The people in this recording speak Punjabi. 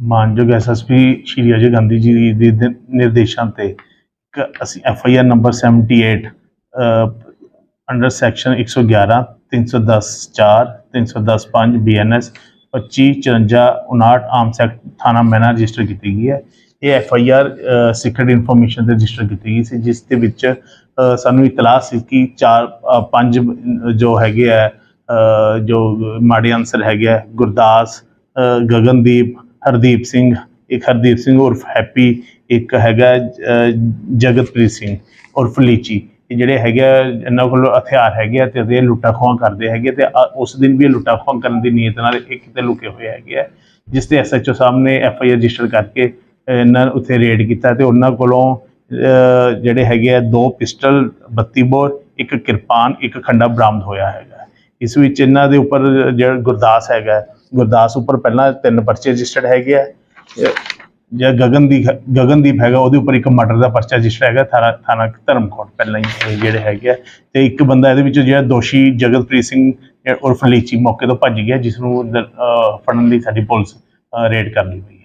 ਮਾਨਯੋਗ ਐਸਐਸਪੀ ਸ਼੍ਰੀ ਅਜੇ ਗਾਂਧੀ ਜੀ ਦੇ ਦ- ਨਿਰਦੇਸ਼ਾਂ ਤੇ ਇੱਕ ਅਸੀਂ F I R number 78 under section 111 310 4 310 5 BNS 25 54 59 arms act ਥਾਣਾ ਮੈਨਾ ਰਜਿਸਟਰ ਕੀਤੀ ਗਈ ਹੈ। ਇਹ F I R secret information ਤੇ ਰਜਿਸਟਰ ਕੀਤੀ ਗਈ ਸੀ ਜਿਸ ਦੇ ਵਿੱਚ ਅ, ਸਾਨੂੰ ਇਤਲਾਹ ਸੀ ਕਿ ਚਾਰ ਅ, ਪੰਜ ਜੋ ਹੈਗੇ ਆ ਅ, ਜੋ ਮਾੜੇ ਅਨਸਰ ਹੈਗੇ ਆ ਗੁਰਦਾਸ ਅ, ਗਗਨਦੀਪ ਹਰਦੀਪ ਸਿੰਘ ਇੱਕ ਹਰਦੀਪ ਸਿੰਘ ਉਰਫ ਹੈਪੀ ਇੱਕ ਹੈਗਾ ਜਗਤਪ੍ਰੀਤ ਸਿੰਘ ਉਰਫ ਲੀਚੀ। ਇਹ ਜਿਹੜੇ ਹੈਗੇ ਆ, ਇਹਨਾਂ ਕੋਲ ਹਥਿਆਰ ਹੈਗੇ ਆ ਤੇ ਇਹ ਲੁੱਟਾ ਖੋਹਾਂ ਕਰਦੇ ਹੈਗੇ ਤੇ ਉਸ ਦਿਨ ਵੀ ਇਹ ਲੁੱਟਾ ਖੋਹਾਂ ਕਰਨ ਦੀ ਨੀਅਤ ਨਾਲ ਇਹ ਕਿਤੇ ਲੁਕੇ ਹੋਏ ਹੈਗੇ ਆ ਜਿਸ ਤੇ ਐਸਐਚਓ ਸਾਹਿਬ ਨੇ ਐਫ ਆਈ ਆਰ ਰਜਿਸਟਰ ਕਰਕੇ ਇਹਨਾਂ ਉੱਥੇ ਰੇਡ ਕੀਤਾ ਤੇ ਉਹਨਾਂ ਕੋਲੋਂ ਜਿਹੜੇ ਹੈਗੇ ਆ ਦੋ ਪਿਸਟਲ 32 ਬੋਰ ਇੱਕ ਕਿਰਪਾਨ ਇੱਕ ਖੰਡਾ ਬਰਾਮਦ ਹੋਇਆ ਹੈਗਾ। ਇਸ ਵਿੱਚ ਇਹਨਾਂ ਦੇ ਉੱਪਰ ਜਿਹੜਾ ਗੁਰਦਾਸ ਹੈਗਾ ਗੁਰਦਾਸ ਉੱਪਰ ਪਹਿਲਾਂ ਤਿੰਨ ਪਰਚੇ ਰਜਿਸਟਰਡ ਹੈਗੇ ਆ। ਜਿਹੜਾ ਗਗਨਦੀਪ ਗਗਨਦੀਪ ਹੈਗਾ, ਉਹਦੇ ਉੱਪਰ ਇੱਕ ਮਰਡਰ ਦਾ ਪਰਚਾ ਰਜਿਸਟਰ ਹੈਗਾ, ਥਾਣਾ ਥਾਣਾ ਧਰਮਕੋਟ ਪਹਿਲਾਂ ਹੀ ਜਿਹੜੇ ਹੈਗੇ ਆ। ਤੇ ਇੱਕ ਬੰਦਾ ਇਹਦੇ ਵਿੱਚ ਜਿਹੜਾ ਦੋਸ਼ੀ ਜਗਤਪ੍ਰੀਤ ਸਿੰਘ ਉਰਫ ਲੀਚੀ ਮੌਕੇ ਤੋਂ ਭੱਜ ਗਿਆ, ਜਿਸ ਨੂੰ ਫੜਨ ਲਈ ਸਾਡੀ ਪੁਲਿਸ ਰੇਡ ਕਰ ਲਈ ਹੋਈ